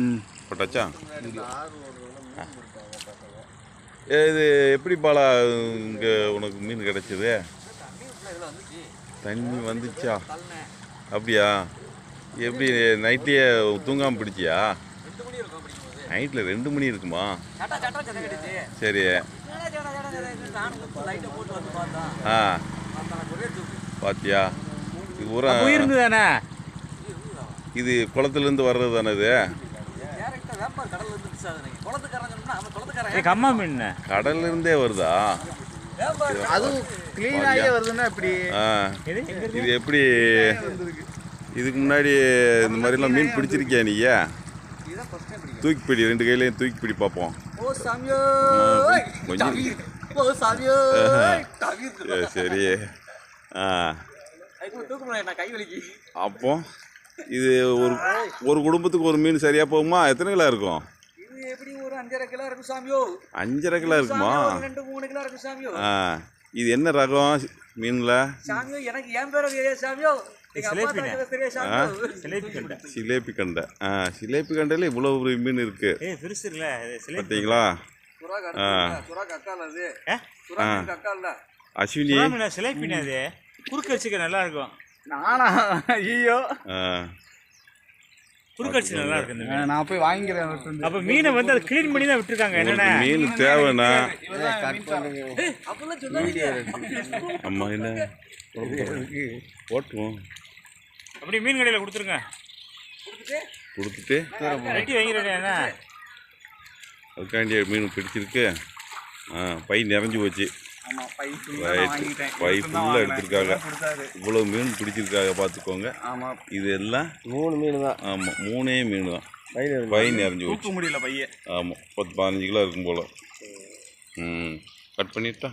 ம் போட்டாச்சா ஏ, இது எப்படி பாலா இங்கே உனக்கு மீன் கிடைச்சது? தண்ணி வந்துச்சா? அப்படியா? எப்படி நைட்லேயே தூங்காமல் பிடிச்சியா? நைட்டில் ரெண்டு மணி இருக்குமா? சரி. ஆ. பாத்தியா? இது தானே இது குளத்துலேருந்து வர்றது தானே இது? கம்மா மீன். கடல்ல இருந்தே வருதா? அதுவும் க்ளீன் ஆகியே வருதுன்னா இப்படி ஆ. இது எப்படி? இதுக்கு முன்னாடி இந்த மாதிரிலாம் மீன் பிடிச்சிருக்கியா நீ? தூக்கி பிடி ரெண்டு கையிலையும் தூக்கி பிடி பார்ப்போம் கொஞ்சம் சரி, ஆ. அப்போ? இது ஒரு ஒரு குடும்பத்துக்கு ஒரு மீன் சரியா போகுமா? எத்தனை கிலோ இருக்கும்? இது எப்படி ஒரு அஞ்சரை கிலோ இருக்கும் சாமியோ? அஞ்சரை கிலோ இருக்குமா? ஒரு ரெண்டு மூணு கிலோ இருக்கும் சாமியோ? ஆ. இது என்ன ரகம் மீனில்? சாமியோ எனக்கு என் பேர சாமியோ. சிலேபி கண்டை. சிலேபி கண்டை. ஆ சிலேபி கண்டையில் இவ்வளோ ஒரு மீன் இருக்கு. பார்த்தீங்களா அஸ்வினி. குறுக்கு அடிச்சுக்க நல்லா இருக்கும். நானா? ஐயோ ஆ. குறுக்கு அடிச்சு நல்லா மீன். நான் போய் வாங்கிக்கிறேன் அப்ப மீனை வந்து அதை க்ளீன் பண்ணி தான் விட்டுருக்காங்க. என்னென்ன மீன் சொல்லாதீங்க. அம்மா என்ன? ஓட்டுவோம். அப்படி மீன் கடையில் கொடுத்துருங்க. கொடுத்துட்டு? வெட்டி வாங்கிறேன் என்ன? அதுக்காண்டி மீன் பிடிச்சிருக்கு. ஆ பை நிறைஞ்சு போச்சு. ஆமா ஃபுல்லாக எடுத்திருக்காங்க. இவ்வளோ மீன் பிடிச்சிருக்காங்க பார்த்துக்கோங்க. ஆமா. இது எல்லாம் மூணு மீன் தான் ஆமாம் மூணே மீன் தான் பை நிறைஞ்சு போச்சு தூக்க முடியல பைய ஆமாம் பத்து பதினஞ்சு கிலோ இருக்கும் போல். ம் கட் பண்ணிட்டா?